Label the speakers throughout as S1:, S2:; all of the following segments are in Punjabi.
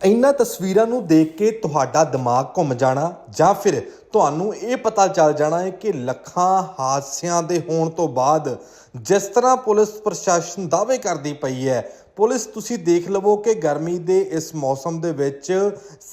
S1: ਇਹਨਾਂ ਤਸਵੀਰਾਂ ਨੂੰ ਦੇਖ ਕੇ ਤੁਹਾਡਾ ਦਿਮਾਗ ਘੁੰਮ ਜਾਣਾ ਜਾਂ ਫਿਰ ਤੁਹਾਨੂੰ ਇਹ ਪਤਾ ਚੱਲ ਜਾਣਾ ਹੈ ਕਿ ਲੱਖਾਂ ਹਾਦਸਿਆਂ ਦੇ ਹੋਣ ਤੋਂ ਬਾਅਦ ਜਿਸ ਤਰ੍ਹਾਂ ਪੁਲਿਸ ਪ੍ਰਸ਼ਾਸਨ ਦਾਅਵੇ ਕਰਦੀ ਪਈ ਹੈ, ਪੁਲਿਸ ਤੁਸੀਂ ਦੇਖ ਲਵੋ ਕਿ ਗਰਮੀ ਦੇ ਇਸ ਮੌਸਮ ਦੇ ਵਿੱਚ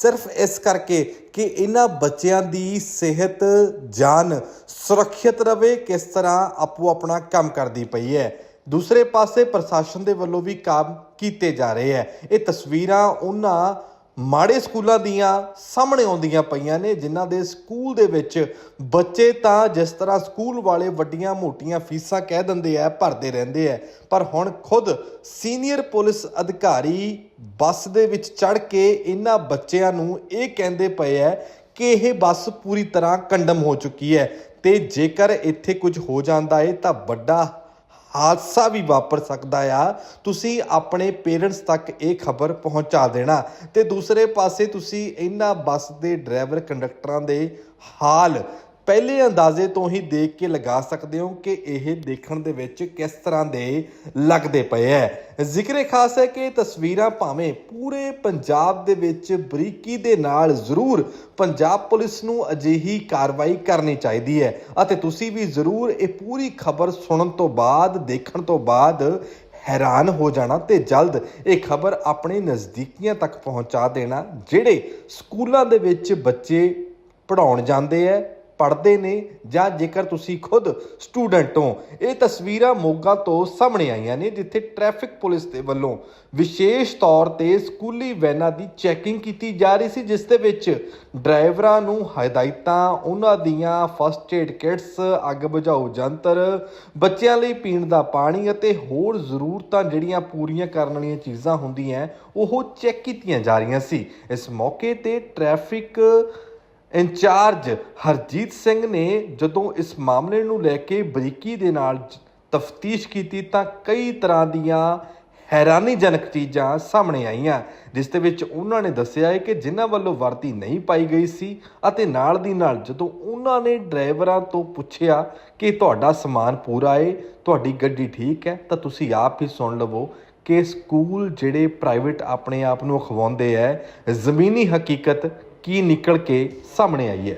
S1: ਸਿਰਫ ਇਸ ਕਰਕੇ ਕਿ ਇਹਨਾਂ ਬੱਚਿਆਂ ਦੀ ਸਿਹਤ, ਜਾਨ ਸੁਰੱਖਿਅਤ ਰਵੇ, ਕਿਸ ਤਰ੍ਹਾਂ ਆਪੋ ਆਪਣਾ ਕੰਮ ਕਰਦੀ ਪਈ ਹੈ। ਦੂਸਰੇ ਪਾਸੇ ਪ੍ਰਸ਼ਾਸਨ ਦੇ ਵੱਲੋਂ ਵੀ ਕੰਮ ਕੀਤੇ ਜਾ ਰਹੇ ਹੈ। ਇਹ ਤਸਵੀਰਾਂ ਉਹਨਾਂ ਮਾੜੇ ਸਕੂਲਾਂ ਦੀਆਂ ਸਾਹਮਣੇ ਆਉਂਦੀਆਂ ਪਈਆਂ ਨੇ, ਜਿਨ੍ਹਾਂ ਦੇ ਸਕੂਲ ਦੇ ਵਿੱਚ ਬੱਚੇ ਤਾਂ ਜਿਸ ਤਰ੍ਹਾਂ ਸਕੂਲ ਵਾਲੇ ਵੱਡੀਆਂ ਮੋਟੀਆਂ ਫੀਸਾਂ ਕਹਿ ਦਿੰਦੇ ਆ, ਭਰਦੇ ਰਹਿੰਦੇ ਆ। ਪਰ ਹੁਣ ਖੁਦ ਸੀਨੀਅਰ ਪੁਲਿਸ ਅਧਿਕਾਰੀ ਬੱਸ ਦੇ ਵਿੱਚ ਚੜ ਕੇ ਇਹਨਾਂ ਬੱਚਿਆਂ ਨੂੰ ਇਹ ਕਹਿੰਦੇ ਪਏ ਆ ਕਿ ਇਹ ਬੱਸ ਪੂਰੀ ਤਰ੍ਹਾਂ ਕੰਡਮ ਹੋ ਚੁੱਕੀ ਹੈ ਤੇ ਜੇਕਰ ਇੱਥੇ ਕੁਝ ਹੋ ਜਾਂਦਾ ਏ ਤਾਂ ਵੱਡਾ ਹਾਦਸਾ ਵੀ ਵਾਪਰ ਸਕਦਾ ਆ। ਤੁਸੀਂ ਆਪਣੇ ਪੇਰੈਂਟਸ ਤੱਕ ਇਹ ਖਬਰ ਪਹੁੰਚਾ ਦੇਣਾ। ਤੇ ਦੂਸਰੇ ਪਾਸੇ ਤੁਸੀਂ ਇਹਨਾਂ ਬੱਸ ਦੇ ਡਰਾਈਵਰ ਕੰਡਕਟਰਾਂ ਦੇ ਹਾਲ ਪਹਿਲੇ ਅੰਦਾਜ਼ੇ ਤੋਂ ਹੀ ਦੇਖ ਕੇ ਲਗਾ ਸਕਦੇ ਹੋ ਕਿ ਇਹ ਦੇਖਣ ਦੇ ਵਿੱਚ ਕਿਸ ਤਰ੍ਹਾਂ ਦੇ ਲੱਗਦੇ ਪਏ ਹੈ ਜ਼ਿਕਰੇ ਖਾਸ ਹੈ ਕਿ ਤਸਵੀਰਾਂ ਭਾਵੇਂ ਪੂਰੇ ਪੰਜਾਬ ਦੇ ਵਿੱਚ ਬਰੀਕੀ ਦੇ ਨਾਲ ਜ਼ਰੂਰ ਪੰਜਾਬ ਪੁਲਿਸ ਨੂੰ ਅਜਿਹੀ ਕਾਰਵਾਈ ਕਰਨੀ ਚਾਹੀਦੀ ਹੈ ਅਤੇ ਤੁਸੀਂ ਵੀ ਜ਼ਰੂਰ ਇਹ ਪੂਰੀ ਖਬਰ ਸੁਣਨ ਤੋਂ ਬਾਅਦ, ਦੇਖਣ ਤੋਂ ਬਾਅਦ ਹੈਰਾਨ ਹੋ ਜਾਣਾ ਤੇ ਜਲਦ ਇਹ ਖਬਰ ਆਪਣੇ ਨਜ਼ਦੀਕੀਆਂ ਤੱਕ ਪਹੁੰਚਾ ਦੇਣਾ ਜਿਹੜੇ ਸਕੂਲਾਂ ਦੇ ਵਿੱਚ ਬੱਚੇ ਪੜਾਉਣ ਜਾਂਦੇ ਐ ਪੜ੍ਹਦੇ ਨੇ ਜਾਂ ਜੇਕਰ ਤੁਸੀਂ ਖੁਦ ਸਟੂਡੈਂਟ ਹੋ, ਇਹ ਤਸਵੀਰਾਂ ਮੋਗਾ ਤੋਂ ਸਾਹਮਣੇ ਆਈਆਂ ਨੇ, ਜਿੱਥੇ ਟ੍ਰੈਫਿਕ ਪੁਲਿਸ ਦੇ ਵੱਲੋਂ ਵਿਸ਼ੇਸ਼ ਤੌਰ ਤੇ ਸਕੂਲੀ ਵੈਨਾਂ ਦੀ ਚੈਕਿੰਗ ਕੀਤੀ ਜਾ ਰਹੀ ਸੀ, ਜਿਸ ਦੇ ਵਿੱਚ ਡਰਾਈਵਰਾਂ ਨੂੰ ਹਦਾਇਤਾਂ, ਉਹਨਾਂ ਦੀਆਂ ਫਸਟ ਏਡ ਕਿਟਸ ਅੱਗ ਬੁਝਾਊ ਯੰਤਰ ਬੱਚਿਆਂ ਲਈ ਪੀਣ ਦਾ ਪਾਣੀ ਅਤੇ ਹੋਰ ਜ਼ਰੂਰਤਾਂ ਜਿਹੜੀਆਂ ਪੂਰੀਆਂ ਕਰਨ ਵਾਲੀਆਂ ਚੀਜ਼ਾਂ ਹੁੰਦੀਆਂ, ਉਹ ਚੈੱਕ ਕੀਤੀਆਂ ਜਾ ਰਹੀਆਂ ਸੀ। ਇਸ ਮੌਕੇ ਤੇ ਟ੍ਰੈਫਿਕ ਇੰਚਾਰਜ ਹਰਜੀਤ ਸਿੰਘ ਨੇ ਜਦੋਂ ਇਸ ਮਾਮਲੇ ਨੂੰ ਲੈ ਕੇ ਬਰੀਕੀ ਦੇ ਨਾਲ ਤਫਤੀਸ਼ ਕੀਤੀ ਤਾਂ ਕਈ ਤਰ੍ਹਾਂ ਦੀਆਂ ਹੈਰਾਨੀਜਨਕ ਚੀਜ਼ਾਂ ਸਾਹਮਣੇ ਆਈਆਂ, ਜਿਸ ਦੇ ਵਿੱਚ ਉਹਨਾਂ ਨੇ ਦੱਸਿਆ ਹੈ ਕਿ ਜਿਨ੍ਹਾਂ ਵੱਲੋਂ ਵਰਦੀ ਨਹੀਂ ਪਾਈ ਗਈ ਸੀ ਅਤੇ ਨਾਲ ਦੀ ਨਾਲ ਜਦੋਂ ਉਹਨਾਂ ਨੇ ਡਰਾਈਵਰਾਂ ਤੋਂ ਪੁੱਛਿਆ ਕਿ ਤੁਹਾਡਾ ਸਮਾਨ ਪੂਰਾ ਹੈ ਤੁਹਾਡੀ ਗੱਡੀ ਠੀਕ ਹੈ, ਤਾਂ ਤੁਸੀਂ ਆਪ ਹੀ ਸੁਣ ਲਵੋ ਕਿ ਸਕੂਲ ਜਿਹੜੇ ਪ੍ਰਾਈਵੇਟ ਆਪਣੇ ਆਪ ਨੂੰ ਅਖਵਾਉਂਦੇ ਹੈ, ਜ਼ਮੀਨੀ ਹਕੀਕਤ ਕੀ ਨਿਕਲ ਕੇ ਸਾਹਮਣੇ ਆਈ ਹੈ